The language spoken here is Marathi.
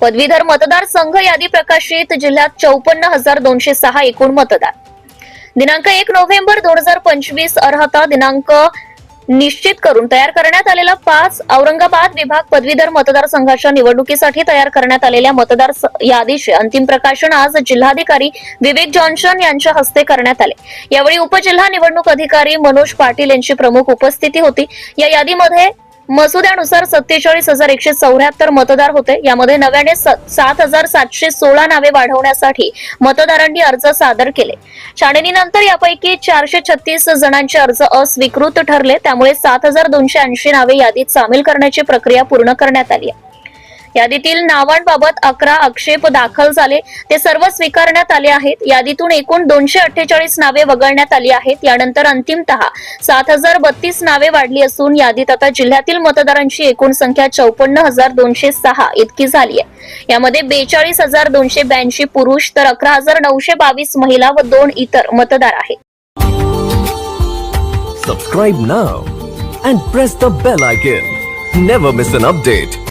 पदवीधर मतदारसंघ यादी प्रकाशित जिल्ह्यात चौपन्न हजार दोनशे सहा एकूण मतदार दिनांक एक नोव्हेंबर दोन हजार पंचवीस अर्हता दिनांक निश्चित करून तयार करण्यात आलेला पाच औरंगाबाद विभाग पदवीधर मतदारसंघाच्या निवडणुकीसाठी तयार करण्यात आलेल्या मतदार यादीचे अंतिम प्रकाशन आज जिल्हाधिकारी विवेक जॉन्सन यांच्या हस्ते करण्यात आले. यावेळी उपजिल्हा निवडणूक अधिकारी मनोज पाटील यांची प्रमुख उपस्थिती होती. या यादीमध्ये मसुद्यानुसार सत्तेचाळीस हजार एकशे चौऱ्याहत्तर मतदार होते. यामध्ये नव्याने सात हजार सातशे सोळा नावे वाढवण्यासाठी मतदारांनी अर्ज सादर केले. छाननीनंतर यापैकी चारशे छत्तीस जणांचे अर्ज अस्वीकृत ठरले. त्यामुळे सात हजार दोनशे ऐंशी नावे यादीत सामील करण्याची प्रक्रिया पूर्ण करण्यात आली आहे. यादीतील नावांबाबत अकरा आक्षेप दाखल झाले. ते सर्व स्वीकारण्यात आले आहेत. यादीतून एकूण दोनशे अठ्ठेचाळीस नावे वगळण्यात आली आहेत. यानंतर अंतिमतः सात हजार बत्तीस नावे वाढली असून यादीत आता जिल्ह्यातील मतदारांची एकूण संख्या चौपन्न हजार दोनशे सहा इतकी झाली आहे. यामध्ये बेचाळीस हजार दोनशे ब्याऐंशी पुरुष तर अकरा हजार नऊशे बावीस महिला व दोन इतर मतदार आहेत. Subscribe now and press the bell icon. Never miss an update.